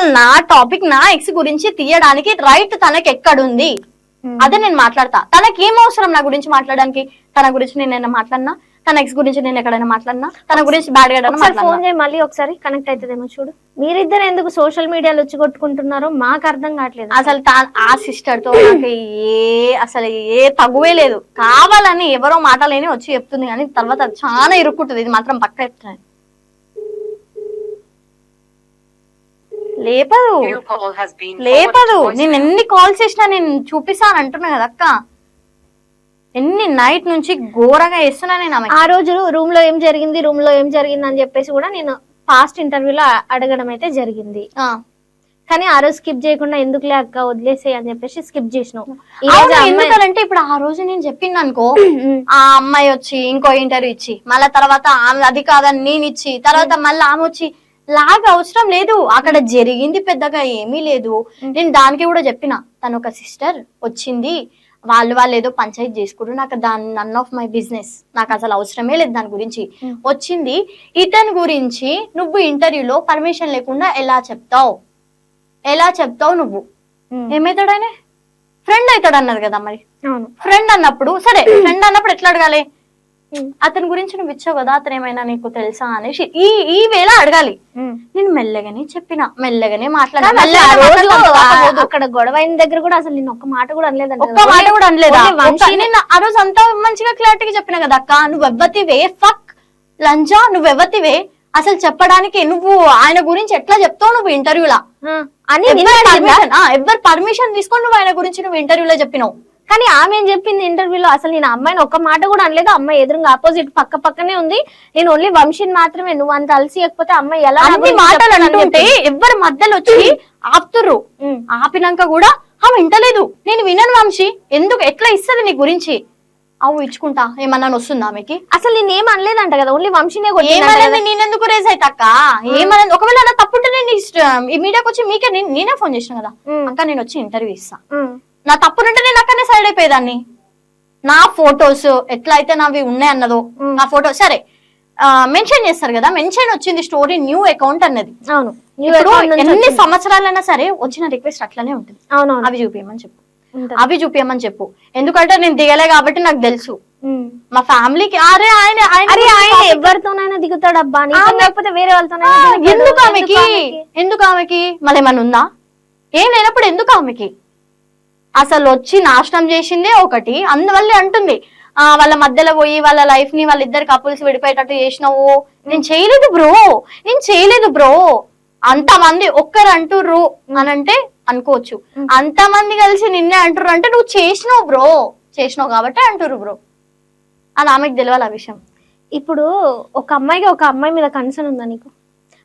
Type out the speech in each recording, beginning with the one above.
అసలు నా టాపిక్ నా ఎక్స్ గురించి తీయడానికి రైట్ తనకి ఎక్కడుంది అదే నేను మాట్లాడతా. తనకి ఏం అవసరం నా గురించి మాట్లాడడానికి? తన గురించి నేను మాట్లాడినా? తన ఎక్స్ గురించి నేను ఎక్కడైనా మాట్లాడినా? తన గురించి బ్యాడ్గా ఫోన్ చేయి మళ్ళీ ఒకసారి కనెక్ట్ అవుతుందేమో చూడు. మీరిద్దరు ఎందుకు సోషల్ మీడియాలో వచ్చి కొట్టుకుంటున్నారో మాకు అర్థం కావట్లేదు. అసలు ఆ సిస్టర్తో నాకు ఏ అసలు ఏ తగువే లేదు. కావాలని ఎవరో మాటలేని వచ్చి చెప్తుంది కానీ తర్వాత చాలా ఇరుక్కుంటుంది. ఇది మాత్రం పక్క చెప్తున్నాను. లేపదు. లేపదు. నేను ఎన్ని కాల్స్ చేసినా నేను చూపిస్తాను అంటున్నా కదా అక్క. ఎన్ని నైట్ నుంచి ఘోరంగా వేస్తున్నా నేను. ఆ రోజు రూమ్లో ఏం జరిగింది? రూమ్లో ఏం జరిగింది అని చెప్పేసి కూడా నేను పాస్ట్ ఇంటర్వ్యూలో అడగడం అయితే జరిగింది. ఆ. కానీ ఆ రోజు స్కిప్ చేయకుండా ఎందుకులే అక్క వదిలేసే అని చెప్పేసి స్కిప్ చేసినావు ఎందుకంటే ఇప్పుడు ఆ రోజు నేను చెప్పింది అనుకో. ఆ అమ్మాయి వచ్చి ఇంకో ఇంటర్వ్యూ ఇచ్చి మళ్ళా తర్వాత ఆమె అది కాదని నేను ఇచ్చి తర్వాత మళ్ళీ ఆమె వచ్చి లాగా అవసరం లేదు. అక్కడ జరిగింది పెద్దగా ఏమీ లేదు. నేను దానికి కూడా చెప్పిన. తను ఒక సిస్టర్ వచ్చింది. వాళ్ళు వాళ్ళు ఏదో పంచాయతీ చేసుకుంటారు నాకు దాని నన్ ఆఫ్ మై బిజినెస్ నాకు అసలు అవసరమే లేదు దాని గురించి. వచ్చింది. ఇతని గురించి నువ్వు ఇంటర్వ్యూలో పర్మిషన్ లేకుండా ఎలా చెప్తావు? ఎలా చెప్తావు నువ్వు. ఏమవుతాడు ఆయన? ఫ్రెండ్ అవుతాడు అన్నది కదా మరి. ఫ్రెండ్ అన్నప్పుడు సరే ఫ్రెండ్ అన్నప్పుడు ఎట్లా అడగాలి? అతని గురించి నువ్వు ఇచ్చావు కదా అతను ఏమైనా నీకు తెలుసా అనేసి ఈ ఈ వేళ అడగాలి. నేను మెల్లగానే చెప్పిన మెల్లగానే మాట్లాడా కానీ అసలు ఆ మెల్లగానే రోజు మాట్లాడతాను, ఆ- కాకపోదు. అక్కడ గొడవ అయిన దగ్గర కూడా అసలు నేను ఒక్క మాట కూడా అనలేదంట ఒక్క మాట కూడా అనలేదా? నేను ఆ రోజు అంతా మంచిగా క్లారిటీగా చెప్పిన కదా అక్క నువ్వు ఎవ్వతివే? ఫక్ లంజా నువ్వు ఎవ్వతివే? అసలు చెప్పడానికి నువ్వు ఆయన గురించి ఎట్లా చెప్తావు నువ్వు ఇంటర్వ్యూలా అని ఎవరు పర్మిషన్ తీసుకొని నువ్వు ఆయన గురించి నువ్వు ఇంటర్వ్యూలో చెప్పినావు. కానీ ఆమె ఏం చెప్పింది ఇంటర్వ్యూలో? అసలు నేను అమ్మాయిని ఒక్క మాట కూడా అనలేదు. అమ్మాయి ఎదురుగా ఆపోజిట్ పక్క పక్కనే ఉంది. నేను ఓన్లీ వంశీని మాత్రమే. నువ్వు అంత అలసియకపోతే అమ్మాయి ఎలా అన్ని మాటలు అంటుంటే. ఎవ్వరు మధ్యలో వచ్చి ఆపుతుర్రు. ఉమ్. ఆపినాక కూడా ఆమె వింటలేదు. నేను వినను వంశీ. ఎందుకు? ఎట్లా ఇస్తుంది నీ గురించి? అవు ఇచ్చుకుంటా. ఏమన్నా వస్తుందా ఆమెకి? అసలు నేను ఏం అనలేదంట కదా. ఓన్లీ వంశీనే. ఏమనేది నేనెందుకు రేజ్ అవుతాక ఏమనేది ఒకవేళ నా తప్పుంటే నేను మీడియాకి వచ్చి మీకే నేను- ఫోన్ చేసిన కదా. అక్క నేను వచ్చి ఇంటర్వ్యూ ఇస్తా. నా తప్పునుంటే నేను అయిపోయేదాన్ని నా ఫొటోస్ ఎట్లా అయితే నావి ఉన్నాయి అన్నదో నా ఫోటో సరే మెన్షన్ చేస్తారు కదా మెన్షన్ వచ్చింది స్టోరీ న్యూ అకౌంట్ అన్నది. అవును ఎన్ని. సంవత్సరాలైనా సరే వచ్చిన రిక్వెస్ట్ అట్లనే ఉంటుంది. అవునవును. అవి చూపించమని చెప్పు. అవి చూపించమని చెప్పు. ఎందుకంటే నేను దిగలే కాబట్టి నాకు తెలుసు. మా ఫ్యామిలీకి అరే ఆయన ఆయన అరే ఎవరితోనైనా దిగుతాడు అబ్బా లేకపోతే వేరే వాళ్ళతోనైనా దిగుతాడు. ఎందుకు ఆమెకి? ఎందుకు ఆమెకి? మళ్ళీ ఏమన్నా ఉందా? ఏం లేనప్పుడు ఎందుకు ఆమెకి? అసలు వచ్చి నాశనం చేసిందే ఒకటి. అందువల్లే అంటుంది ఆ వాళ్ళ మధ్యలో పోయి వాళ్ళ లైఫ్ని వాళ్ళిద్దరు కపుల్స్ విడిపోయేటట్టు చేసినావు. నేను చేయలేదు బ్రో. నేను చేయలేదు బ్రో. అంతమంది ఒక్కరు అంటుర్రు అని అంటే అనుకోవచ్చు అంతమంది కలిసి నిన్నే అంటుర్రు అంటే నువ్వు చేసినావు బ్రో. చేసినావు కాబట్టి అంటుర్రు బ్రో. అని ఆమెకు తెలియాలి ఆ విషయం. ఇప్పుడు ఒక అమ్మాయికి ఒక అమ్మాయి మీద కన్సర్న్ ఉందా నీకు?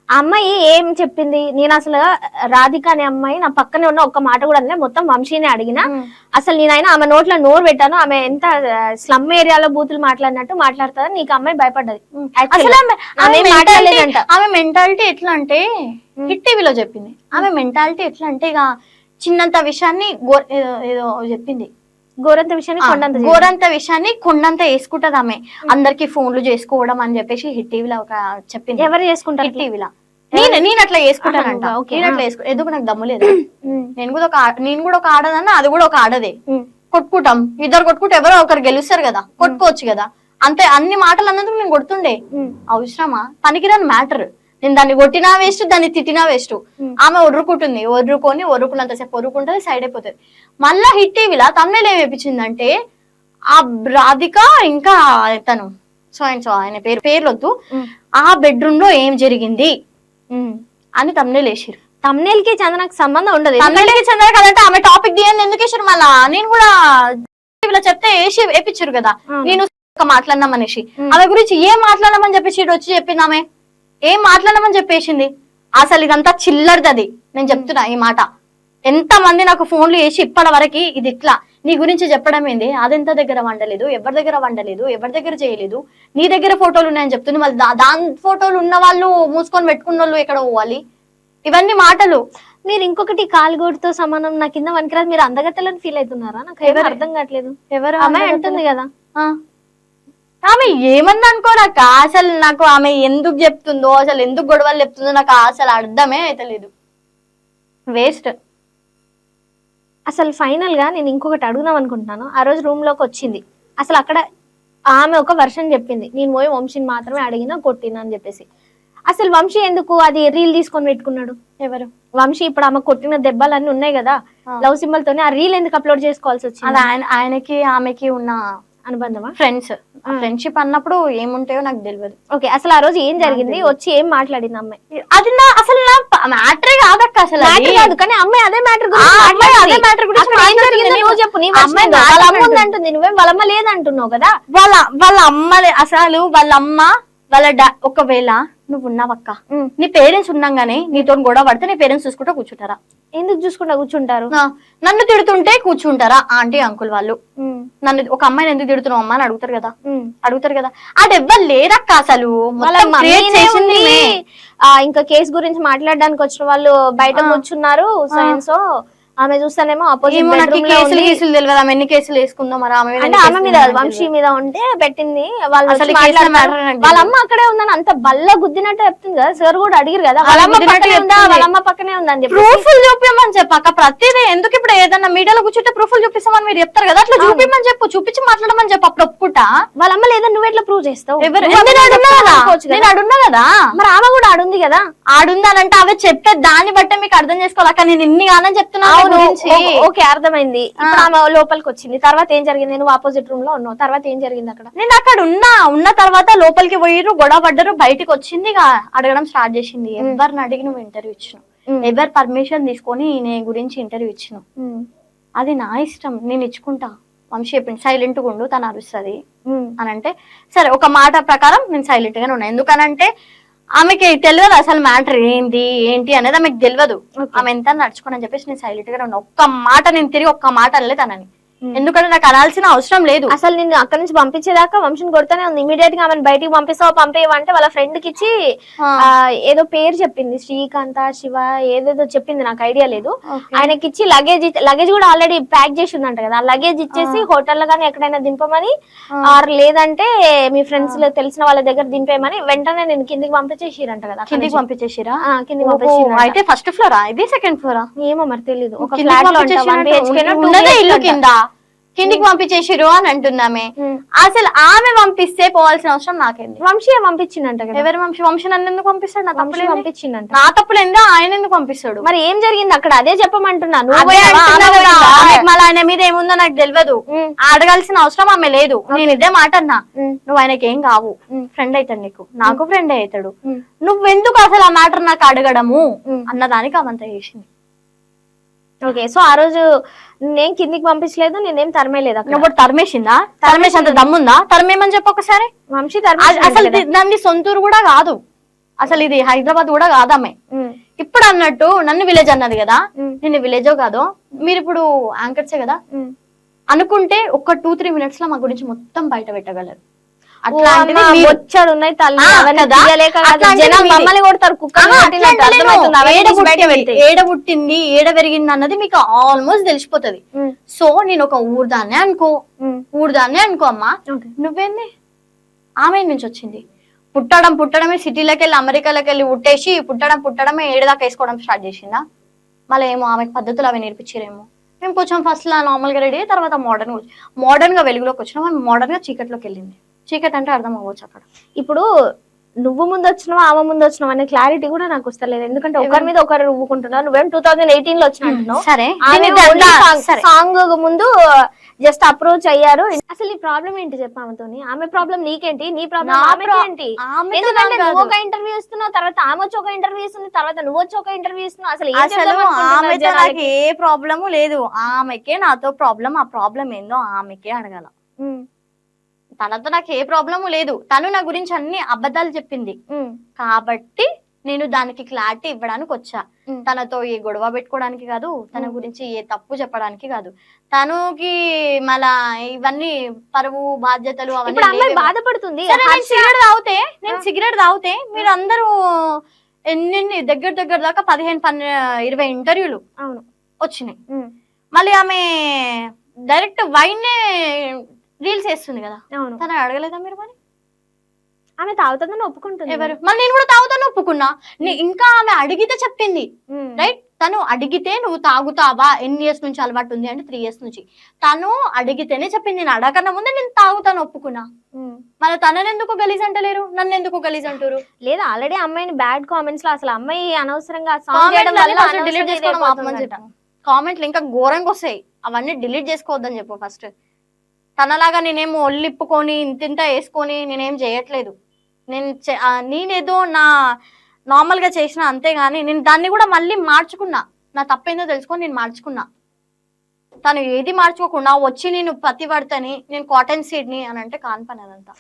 ఆ అమ్మాయి ఏం చెప్పింది? నేను అసలు రాధిక అనే అమ్మాయి నా పక్కనే ఉన్న ఒక్క మాట కూడా అనలే మొత్తం వంశీనే అడిగిన. అసలు నేనైనా ఆమె నోట్లో నోరు పెట్టాను ఆమె ఎంత స్లమ్ ఏరియాలో బూతులు మాట్లాడినట్టు మాట్లాడుతుందని నీకు అమ్మాయి భయపడ్డది. అసలు ఆమె- ఆమె మాట్లాడలేదంట మెంటాలిటీ ఎట్లా అంటే హిట్ టీవీలో చెప్పింది. ఆమె మెంటాలిటీ ఎట్లా అంటే ఇక చిన్నంత విషయాన్ని ఏదో చెప్పింది. గోరంత విషయాన్ని కొండంత. గోరంత విషయాన్ని కొండంత వేసుకుంటది ఆమె. అందరికి ఫోన్లు చేసుకోవడం అని చెప్పేసి హిట్ టీవీలో ఒక చెప్పింది. ఎవరు చేసుకుంటారు? హిట్ టీవీలో. నేను నేను అట్లా okay, నేను అట్లా ఎందుకు నాకు దమ్ము లేదు? నేను కూడా ఒక నేను కూడా ఒక ఆడదన్న అది కూడా ఒక ఆడదే. కొట్టుకుంటాం. ఇద్దరు కొట్టుకుంటే ఎవరో ఒకరు గెలుస్తారు కదా. కొట్టుకోవచ్చు కదా. అంతే అన్ని మాటలు అన్నందుకు నేను కొడుతుండే. అవసరమా? పనికిరాని మ్యాటర్. నేను దాన్ని కొట్టినా వేస్ట్ దాన్ని తిట్టినా వేస్ట్. ఆమె ఒర్రుకుంటుంది. ఒర్రుకొని ఒర్రుకున్నంతసేపు ఒర్రుకుంటుంది సైడ్ అయిపోతుంది. మళ్ళా హిట్ టీవీలా తమిళ ఏం వేపించిందంటే ఆ రాధిక ఇంకా తను సో ఆయన సో ఆయన పేరు పేర్లొద్దు. ఉమ్. ఆ బెడ్రూమ్లో ఏం జరిగింది. అని తమిళ వేసిరు thumbnail కి చందనకు సంబంధం ఉండదు. తమిళకి చెందారు కదంటే ఆమె టాపిక్ తీయండి ఎందుకు వేసారు మళ్ళా? నేను కూడా టీవీలో చెప్తే వేసి వేపించారు కదా. నేను ఒక మాట్లాడినాం అనేసి. ఆమె గురించి ఏం మాట్లాడమని చెప్పేసి వచ్చి చెప్పింది ఆమె? ఏం మాట్లాడమని చెప్పేసింది? అసలు ఇదంతా చిల్లరదది. నేను చెప్తున్నా ఈ మాట. ఎంత మంది నాకు ఫోన్లు చేసి ఇప్పటి వరకు ఇది ఇట్లా నీ గురించి చెప్పడం ఏంది? అదెంత దగ్గర వండలేదు? ఎవరి దగ్గర వండలేదు? ఎవరి దగ్గర చేయలేదు? నీ దగ్గర ఫోటోలు ఉన్నాయని చెప్తుంది. మళ్ళీ దాని ఫోటోలు ఉన్న వాళ్ళు మూసుకొని పెట్టుకున్న వాళ్ళు ఎక్కడ పోవాలి? ఇవన్నీ మాటలు. మీరు ఇంకొకటి కాలుగోటుతో సమానం నా కింద వనికిరాదు మీరు అందగత్తలని ఫీల్ అవుతున్నారా? నాకు ఎవరు? అర్థం కావట్లేదు. ఎవరు అమ్మాయి అంటుంది కదా. ఆమె ఏమన్నా అనుకోరాక అసలు నాకు ఆమె ఎందుకు చెప్తుందో అసలు ఎందుకు గొడవలు చెప్తుందో నాకు అసలు అర్థమే అయితలేదు. వేస్ట్. అసలు ఫైనల్గా నేను ఇంకొకటి అడుగుదాం అనుకుంటున్నాను. ఆ రోజు రూమ్లోకి వచ్చింది. అసలు అక్కడ ఆమె ఒక వర్షన్ చెప్పింది. నేను పోయి వంశీని మాత్రమే అడిగినా కొట్టినా అని చెప్పేసి. అసలు వంశీ ఎందుకు అది రీల్ తీసుకొని పెట్టుకున్నాడు? ఎవరు? వంశీ ఇప్పుడు ఆమె కొట్టిన దెబ్బలు ఉన్నాయి కదా. లవ్ సింబల్ తోనే ఆ రీల్ ఎందుకు అప్లోడ్ చేసుకోవాల్సి అది వచ్చింది? ఆయన ఆయనకి ఆమెకి ఉన్న అనుబంధమా? ఫ్రెండ్స్ ఫ్రెండ్షిప్ అన్నప్పుడు ఏముంటాయో నాకు తెలియదు ఓకే అసలు ఆ రోజు ఏం జరిగింది? వచ్చి ఏం మాట్లాడింది అమ్మాయి? అది నా అసలు నా మ్యాటరే కాదక్క అసలు. మ్యాటర్ కాదు కానీ అమ్మాయి అదే మ్యాటర్ అమ్మాయి అదే matter గురించి ఏం. జరిగిందో నువ్వు చెప్పు నీ అమ్మాయి అమ్మాయి వాళ్ళ అమ్మ మాట్లాడుతుంది. ఉందంటుంది నువ్వేం వాళ్ళ అమ్మ లేదంటున్నావు కదా? వాళ్ళ వాళ్ళ అమ్మలే అసలు వాళ్ళ అమ్మ వాళ్ళ డా ఒకవేళ నువ్వు ఉన్నావక్క. నీ పేరెంట్స్ ఉన్నాగానే నీతో గొడవ పడితే నీ పేరెంట్స్ చూసుకుంటా కూర్చుంటారా? ఎందుకు చూసుకుంటా కూర్చుంటారు? ఆ, నన్ను తిడుతుంటే కూర్చుంటారా ఆంటీ అంకుల్ వాళ్ళు? నన్ను ఒక అమ్మాయిని ఎందుకు తిడుతున్నావు అమ్మా అని అడుగుతారు కదా. అడుగుతారు కదా? అది ఎవ్వరు లేరక్క అసలు. ఆ, ఇంకా కేసు గురించి మాట్లాడడానికి వచ్చిన వాళ్ళు బయట కూర్చున్నారు సైన్స్ ఆమె చూస్తానేమో ఆపోజిట్ కేసులు కేసులు తెలియదు ఆమె ఎన్ని కేసులు వేసుకుందో మరి ఆమె అంటే ఆమె మీద వంశీ. మీద ఉంటే పెట్టింది వాళ్ళు వాళ్ళ. అమ్మ అక్కడే ఉందని అంత బల్ల గుద్దినట్టు చెప్తుంది కదా సార్ కూడా అడిగారు కదా వాళ్ళ వాళ్ళ అమ్మ గుద్దినట్టు పక్కనే ఉందని చెప్పి ప్రూఫ్లు చూపించమని చెప్పాక ప్రతిదీ ఎందుకు ఇప్పుడు ఏదన్నా మీడియాలో కూర్చుంటే ప్రూఫ్లు చూపిస్తామని మీరు చెప్తారు కదా అట్లా చూపించమని చెప్పు. చూపించి మాట్లాడమని చెప్పు అప్పుడు ఒప్పుకుంటా. వాళ్ళ అమ్మ లేదా నువ్వు ఎట్లా ప్రూవ్ చేస్తావు? నేను అడున్నా కదా? మరి ఆమె కూడా ఆడుంది కదా. ఆడుందానంటే అవి చెప్పే దాన్ని బట్టే మీకు అర్థం చేసుకోవాలి. అక్క నేను ఇన్ని కాదని చెప్తున్నాను. మీ అవును ఓకే అర్థమైంది. ఇప్పుడు ఆమె లోపలికి వచ్చింది తర్వాత ఏం జరిగింది? నువ్వు ఆపోజిట్ రూమ్లో ఉన్నావు తర్వాత ఏం జరిగింది అక్కడ? నేను అక్కడ ఉన్నా. ఉన్న తర్వాత లోపలికి పోయిర్రు గొడవ పడ్డరు బయటికి వచ్చింది. ఇక అడగడం స్టార్ట్ చేసింది. ఎవరిని అడిగి నువ్వు ఇంటర్వ్యూ ఇచ్చినావు ఉమ్. ఎవరు పర్మిషన్ తీసుకొని నీ గురించి ఇంటర్వ్యూ ఇచ్చినావు ఉమ్, అది నా ఇష్టం. నేను ఇచ్చుకుంటా. వంశీ చెప్పింది సైలెంట్ ఉండు తను అరుస్తుంది. అని అంటే సరే ఒక మాట ప్రకారం నేను సైలెంట్ గానే ఉన్నా. ఎందుకనంటే ఆమెకి తెలియదు అసలు మ్యాటర్ ఏంటి ఏంటి అనేది ఆమెకు తెలియదు. ఆమె ఎంత నడుచుకోని అని చెప్పేసి నేను సైలెంట్ గానే ఉన్నా ఒక్క మాట నేను తిరిగి ఒక్క మాట అనలేదు తనని. ఎందుకంటే నాకు అనాల్సిన అవసరం లేదు. అసలు నిన్ను అక్కడ నుంచి పంపించేదాకా వంశం కొడుతూనే ఉంది. ఇమీడియట్గా ఆమెను బయటికి పంపిస్తావు పంపేయమంటే వాళ్ళ ఫ్రెండ్కి ఇచ్చి. ఆ, ఏదో పేరు చెప్పింది. శ్రీకాంత శివ ఏదేదో చెప్పింది. నాకు ఐడియా లేదు. ఆయనకి ఇచ్చి లగేజ్ లగేజ్ కూడా ఆల్రెడీ ప్యాక్ చేసి ఉందంట కదా. ఆ లగేజ్ ఇచ్చేసి హోటల్లో కానీ ఎక్కడైనా దింపమని ఆర్ లేదంటే మీ ఫ్రెండ్స్లో తెలిసిన వాళ్ళ దగ్గర దింపేయమని వెంటనే నేను కిందికి పంపించేసిరంట కదా కిందికి. పంపించేసిరా? ఆ, కిందికి ఓహో, పంపించేసిరంట. అయితే ఫస్ట్ ఫ్లోరా ఇది సెకండ్ ఫ్లోరా ఏమో మరి ఒక ఫ్లాట్లో ఇల్లు కింద. కిందికి పంపించేసిరు అని అంటున్నామే. అసలు ఆమె పంపిస్తే పోవాల్సిన అవసరం నాకేంది వంశీ పంపించిందంట కదా. ఎవరి వంశీ? వంశీ నన్ను ఎందుకు పంపిస్తాడు? నా వంశీ తప్పులేదు? పంపించిందంట. నా తప్పులేందా ఆయన ఎందుకు పంపిస్తాడు? మరి ఏం జరిగింది అక్కడ? అదే చెప్పమంటున్నా. నువ్వు అదే పోయి అంటున్నా అంటున్నావు కదా, కదా. ఆమెకు మళ్ళీ ఆయన మీద ఏముందో నాకు తెలియదు. అడగాల్సిన అవసరం ఆమె లేదు. నేను ఇదే మాట అన్నా. నువ్వు ఆయనకి ఏం కావు. ఫ్రెండ్ అవుతాడు నీకు. నాకు ఫ్రెండ్ అవుతాడు. నువ్వెందుకు అసలు ఆ మ్యాటర్ నాకు అడగడము. అన్నదానికి అవంత చేసింది. ఓకే సో ఆ రోజు నేను కిందికి పంపించలేదు నేనేం తరమేలేదు అక్కడ. ఇప్పుడు తరిమేసిందా? తరిమేసి అంత దమ్ముందా? తరిమేమని చెప్పు ఒకసారి. వంశీ తరమేసి అసలు ఇది- దాన్ని సొంతూరు కూడా కాదు. అసలు ఇది హైదరాబాద్ కూడా కాదమ్మే. ఇప్పుడు అన్నట్టు నన్ను విలేజ్ అన్నది కదా. ఉమ్. నిన్ను విలేజో కాదో? మీరు ఇప్పుడు యాంకర్సే కదా? అనుకుంటే ఒక టూ త్రీ మినిట్స్లో మా గురించి మొత్తం బయట పెట్టగలరు. బొచ్చాడు ఉన్నాయి. మమ్మల్ని కొడతారు ఏడ పుట్టింది. ఏడ పెరిగింది అన్నది మీకు ఆల్మోస్ట్ తెలిసిపోతది. సో నేను ఒక ఊర్దాన్నే అనుకో. ఊర్దాన్నే అనుకో అమ్మా. నువ్వేంది? ఆమె నుంచి వచ్చింది. పుట్టడం పుట్టడమే సిటీలోకి వెళ్ళి అమెరికాలోకి వెళ్ళి పుట్టేసి పుట్టడం పుట్టడమే ఏడుదాకా వేసుకోవడం స్టార్ట్ చేసిందా? మళ్ళీ ఏమో ఆమెకు పద్ధతులు అవి నేర్పించారేమో. మేము కొంచెం ఫస్ట్ లా నార్మల్గా రెడీ తర్వాత మోడర్న్ మోడర్న్గా వెలుగులోకి వచ్చినాం. ఆమె మోడర్న్గా చీకట్లోకి వెళ్ళింది. చీకట్ అంటే అర్థం అవ్వచ్చు అక్కడ. ఇప్పుడు నువ్వు ముందు వచ్చినావు ఆమె ముందు వచ్చినావు అనే క్లారిటీ కూడా నాకు వస్తలేదు. ఎందుకంటే ఒకరి మీద ఒకరు రువ్వుకుంటున్నావు నువ్వేం టూ థౌసండ్ ఎయిటీన్లో వచ్చినట్టున్నావు. సరే. సాంగ్ ముందు జస్ట్ అప్రోచ్ అయ్యారు. అసలు ఈ ప్రాబ్లం ఏంటి చెప్పు ఆమెతోని? ఆమె ప్రాబ్లం నీకేంటి? నీ ప్రాబ్లం నా ఆమెకి ప్రా- ఏంటి? ఆమెతో ఎందుకంటే నాకు నువ్వు. ఒక ఇంటర్వ్యూ ఇస్తున్నావు తర్వాత ఆమె వచ్చి ఒక ఇంటర్వ్యూ ఇస్తుంది తర్వాత నువ్వు వచ్చి ఒక ఇంటర్వ్యూ ఇస్తున్నావు. అసలు అసలు ఆమెతో నాకు? ఏ ప్రాబ్లము లేదు. ఆమెకే నాతో ప్రాబ్లం ఆ ప్రాబ్లం ఏందో ఆమెకే అడగాల. తనతో నాకు ఏ ప్రాబ్లము లేదు. తను నా గురించి అన్ని అబద్ధాలు చెప్పింది. కాబట్టి నేను దానికి క్లారిటీ ఇవ్వడానికి వచ్చా. తనతో ఏ గొడవ పెట్టుకోవడానికి కాదు తన గురించి ఏ తప్పు చెప్పడానికి కాదు. తనకి మళ్ళా ఇవన్నీ పరువు బాధ్యతలు అవన్నీ. బాధపడుతుంది. సిగరెట్ తాగితే నేను సిగరెట్ తాగితే మీరు అందరూ ఎన్ని దగ్గర దగ్గర దాకా పదిహేను పన్నె ఇరవై ఇంటర్వ్యూలు అవును. వచ్చినాయి. మళ్ళీ ఆమె డైరెక్ట్ వైన్ రీల్స్ వేస్తుంది కదా. అవును. తను అడగలేదా మీరు మరి? ఆమె తాగుతుందని ఒప్పుకుంటుంది. ఎవరు? మళ్ళీ నేను కూడా తాగుతాను ఒప్పుకున్నా. ఇంకా ఆమె అడిగితే చెప్పింది. రైట్ తను అడిగితే నువ్వు తాగుతావా? ఎన్ని ఇయర్స్ నుంచి అలవాటు ఉంది అంటే త్రీ ఇయర్స్ నుంచి. తను అడిగితేనే చెప్పింది. నేను అడగకన్నా ముందే నేను తాగుతాను ఒప్పుకున్నా. మరి తనని ఎందుకు గలీజ్ అంటలేరు? నన్ను ఎందుకు గలీజ్ అంటారు లేదా ఆల్రెడీ అమ్మాయిని బ్యాడ్ కామెంట్స్లో అసలు అమ్మాయి అనవసరంగా కామెంట్లు ఇంకా ఘోరంగా వస్తాయి. అవన్నీ డిలీట్ చేసుకోవద్దని చెప్పు ఫస్ట్ తనలాగా నేనేం ఒళ్ళిప్పుకొని ఇంత ఇంత వేసుకొని నేనేం చేయట్లేదు. నేను చే- నేనేదో నా నార్మల్గా చేసిన అంతేగాని నేను దాన్ని కూడా మళ్ళీ మార్చుకున్నా. నా తప్పేందో తెలుసుకొని నేను మార్చుకున్నా. తను ఏది మార్చుకోకుండా వచ్చి నేను పత్తి పడతని నేను కాటన్ సీడ్ని అని అంటే కాని పని అదంతా.